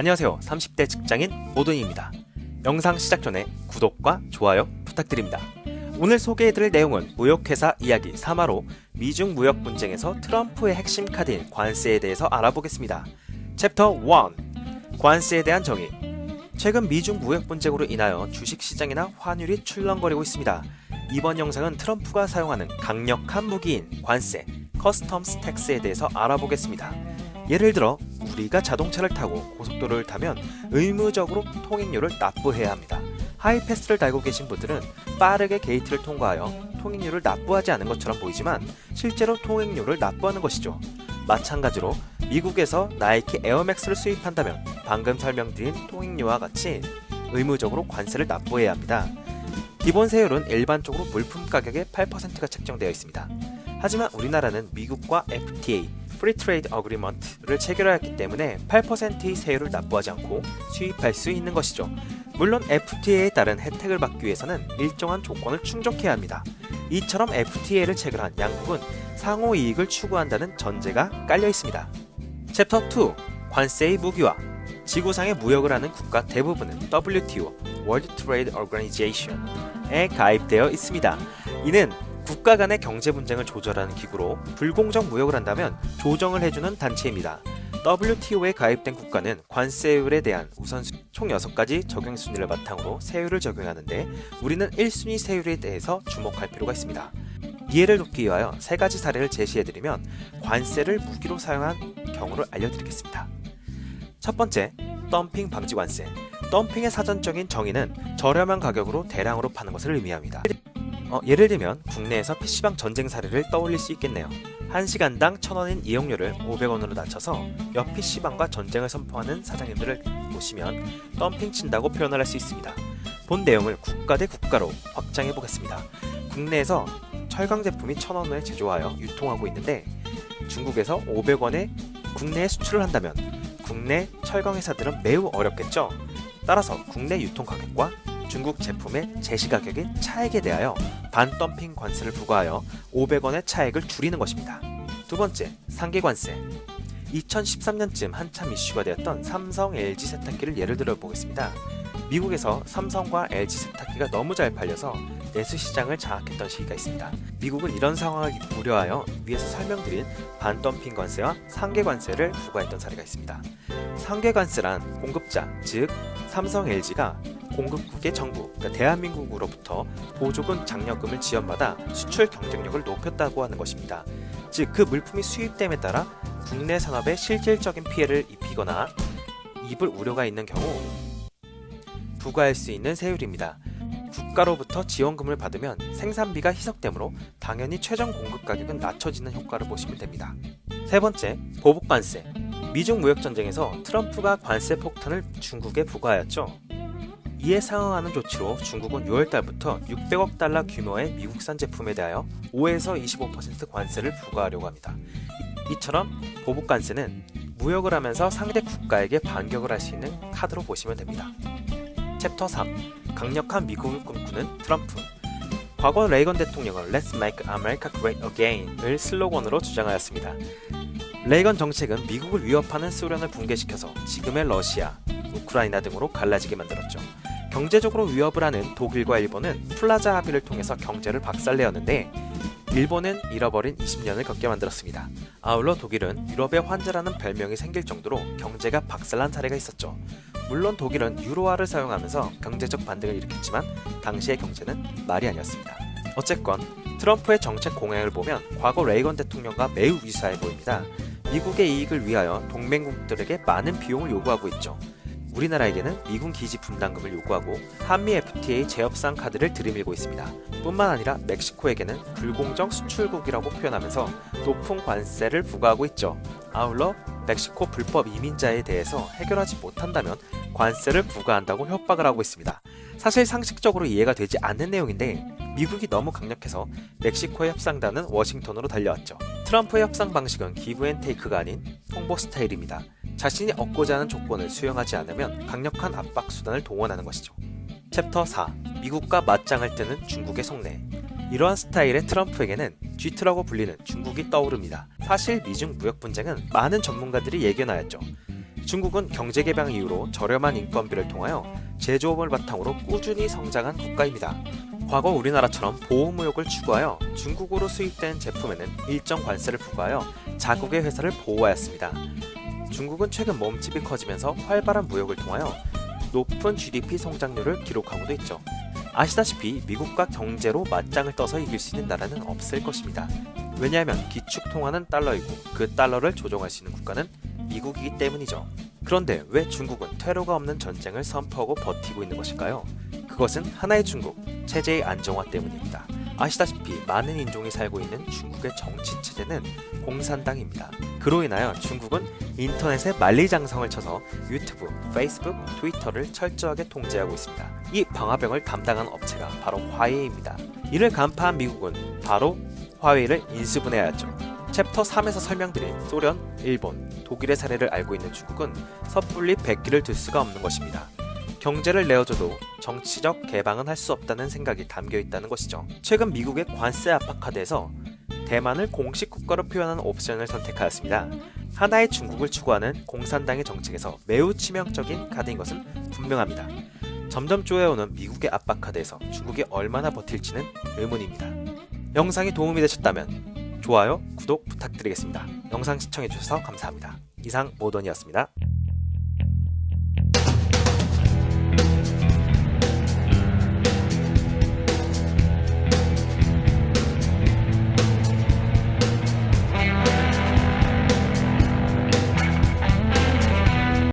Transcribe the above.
안녕하세요. 30대 직장인 오돈입니다. 영상 시작 전에 구독과 좋아요 부탁드립니다. 오늘 소개해드릴 내용은 무역회사 이야기 3화로 미중 무역 분쟁에서 트럼프의 핵심 카드인 관세에 대해서 알아보겠습니다. 챕터 1 관세에 대한 정의 최근 미중 무역 분쟁으로 인하여 주식 시장이나 환율이 출렁거리고 있습니다. 이번 영상은 트럼프가 사용하는 강력한 무기인 관세, 커스텀스 텍스에 대해서 알아보겠습니다. 예를 들어 우리가 자동차를 타고 고속도로를 타면 의무적으로 통행료를 납부해야 합니다. 하이패스를 달고 계신 분들은 빠르게 게이트를 통과하여 통행료를 납부하지 않은 것처럼 보이지만 실제로 통행료를 납부하는 것이죠. 마찬가지로 미국에서 나이키 에어맥스를 수입한다면 방금 설명드린 통행료와 같이 의무적으로 관세를 납부해야 합니다. 기본 세율은 일반적으로 물품 가격의 8%가 책정되어 있습니다. 하지만 우리나라는 미국과 FTA 프리 트레이드 어그리먼트를 체결하였기 때문에 8%의 세율을 납부하지 않고 수입할 수 있는 것이죠. 물론 FTA에 따른 혜택을 받기 위해서는 일정한 조건을 충족해야 합니다. 이처럼 FTA를 체결한 양국은 상호 이익을 추구한다는 전제가 깔려 있습니다. 챕터 2 관세의 무기화 지구상의 무역을 하는 국가 대부분은 WTO World Trade Organization에 가입되어 있습니다. 이는 국가 간의 경제 분쟁을 조절하는 기구로 불공정 무역을 한다면 조정을 해주는 단체입니다. WTO에 가입된 국가는 관세율에 대한 우선순위 총 6가지 적용 순위를 바탕으로 세율을 적용하는데 우리는 1순위 세율에 대해서 주목할 필요가 있습니다. 이해를 돕기 위하여 세 가지 사례를 제시해드리면 관세를 무기로 사용한 경우를 알려드리겠습니다. 첫 번째, 덤핑 방지 관세. 덤핑의 사전적인 정의는 저렴한 가격으로 대량으로 파는 것을 의미합니다. 어, 예를 들면 국내에서 PC방 전쟁 사례를 떠올릴 수 있겠네요. 1시간당 1,000원인 이용료를 500원으로 낮춰서 옆 PC방과 전쟁을 선포하는 사장님들을 보시면 덤핑 친다고 표현을 할 수 있습니다. 본 내용을 국가 대 국가로 확장해 보겠습니다. 국내에서 철강 제품이 1,000원에 제조하여 유통하고 있는데 중국에서 500원에 국내에 수출을 한다면 국내 철강 회사들은 매우 어렵겠죠. 따라서 국내 유통 가격과 중국 제품의 제시 가격의 차액에 대하여 반덤핑 관세를 부과하여 500원의 차액을 줄이는 것입니다. 두 번째, 상계 관세. 2013년쯤 한참 이슈가 되었던 삼성 LG 세탁기를 예를 들어 보겠습니다. 미국에서 삼성과 LG 세탁기가 너무 잘 팔려서 내수 시장을 장악했던 시기가 있습니다. 미국은 이런 상황을 우려하여 위에서 설명드린 반덤핑 관세와 상계 관세를 부과했던 사례가 있습니다. 상계 관세란 공급자, 즉 삼성 LG가 공급국의 정부, 그러니까 대한민국으로부터 보조금 장려금을 지원받아 수출 경쟁력을 높였다고 하는 것입니다. 즉 그 물품이 수입됨에 따라 국내 산업에 실질적인 피해를 입히거나 입을 우려가 있는 경우 부과할 수 있는 세율입니다. 국가로부터 지원금을 받으면 생산비가 희석되므로 당연히 최종 공급 가격은 낮춰지는 효과를 보시면 됩니다. 세 번째, 보복 관세. 미중 무역 전쟁에서 트럼프가 관세 폭탄을 중국에 부과하였죠. 이에 상응하는 조치로 중국은 6월 달부터 600억 달러 규모의 미국산 제품에 대하여 5에서 25% 관세를 부과하려고 합니다. 이처럼 보복 관세는 무역을 하면서 상대 국가에게 반격을 할 수 있는 카드로 보시면 됩니다. 챕터 3 강력한 미국을 꿈꾸는 트럼프 과거 레이건 대통령은 Let's Make America Great Again을 슬로건으로 주장하였습니다. 레이건 정책은 미국을 위협하는 소련을 붕괴시켜서 지금의 러시아, 우크라이나 등으로 갈라지게 만들었죠. 경제적으로 위협을 하는 독일과 일본은 플라자 합의를 통해서 경제를 박살내었는데 일본은 잃어버린 20년을 겪게 만들었습니다. 아울러 독일은 유럽의 환자라는 별명이 생길 정도로 경제가 박살난 사례가 있었죠. 물론 독일은 유로화를 사용하면서 경제적 반등을 일으켰지만 당시의 경제는 말이 아니었습니다. 어쨌건 트럼프의 정책 공약을 보면 과거 레이건 대통령과 매우 유사해 보입니다. 미국의 이익을 위하여 동맹국들에게 많은 비용을 요구하고 있죠. 우리나라에게는 미군 기지 분담금을 요구하고 한미 FTA 재협상 카드를 들이밀고 있습니다. 뿐만 아니라 멕시코에게는 불공정 수출국이라고 표현하면서 높은 관세를 부과하고 있죠. 아울러 멕시코 불법 이민자에 대해서 해결하지 못한다면 관세를 부과한다고 협박을 하고 있습니다. 사실 상식적으로 이해가 되지 않는 내용인데 미국이 너무 강력해서 멕시코의 협상단은 워싱턴으로 달려왔죠. 트럼프의 협상 방식은 기브앤테이크가 아닌 통보 스타일입니다. 자신이 얻고자 하는 조건을 수용하지 않으면 강력한 압박 수단을 동원하는 것이죠. 챕터 4 미국과 맞짱을 뜨는 중국의 속내 이러한 스타일의 트럼프에게는 G2라고 불리는 중국이 떠오릅니다. 사실 미중 무역 분쟁은 많은 전문가들이 예견하였죠. 중국은 경제 개방 이후로 저렴한 인건비를 통하여 제조업을 바탕으로 꾸준히 성장한 국가입니다. 과거 우리나라처럼 보호무역을 추구하여 중국으로 수입된 제품에는 일정 관세를 부과하여 자국의 회사를 보호하였습니다. 중국은 최근 몸집이 커지면서 활발한 무역을 통하여 높은 GDP 성장률을 기록하고도 있죠. 아시다시피 미국과 경제로 맞짱을 떠서 이길 수 있는 나라는 없을 것입니다. 왜냐하면 기축 통화는 달러이고 그 달러를 조종할 수 있는 국가는 미국이기 때문이죠. 그런데 왜 중국은 퇴로가 없는 전쟁을 선포하고 버티고 있는 것일까요? 그것은 하나의 중국, 체제의 안정화 때문입니다. 아시다시피 많은 인종이 살고 있는 중국의 정치 체제는 공산당입니다. 그로 인하여 중국은 인터넷에 만리장성을 쳐서 유튜브, 페이스북, 트위터를 철저하게 통제하고 있습니다. 이 방화병을 담당한 업체가 바로 화웨이입니다. 이를 간파한 미국은 바로 화웨이를 인수분해하였죠. 챕터 3에서 설명드린 소련, 일본, 독일의 사례를 알고 있는 중국은 섣불리 백기를 들 수가 없는 것입니다. 경제를 내어줘도 정치적 개방은 할 수 없다는 생각이 담겨 있다는 것이죠. 최근 미국의 관세 압박 카드에서 대만을 공식 국가로 표현하는 옵션을 선택하였습니다. 하나의 중국을 추구하는 공산당의 정책에서 매우 치명적인 카드인 것은 분명합니다. 점점 쪼여오는 미국의 압박 카드에서 중국이 얼마나 버틸지는 의문입니다. 영상이 도움이 되셨다면 좋아요, 구독 부탁드리겠습니다. 영상 시청해주셔서 감사합니다. 이상 모던이었습니다.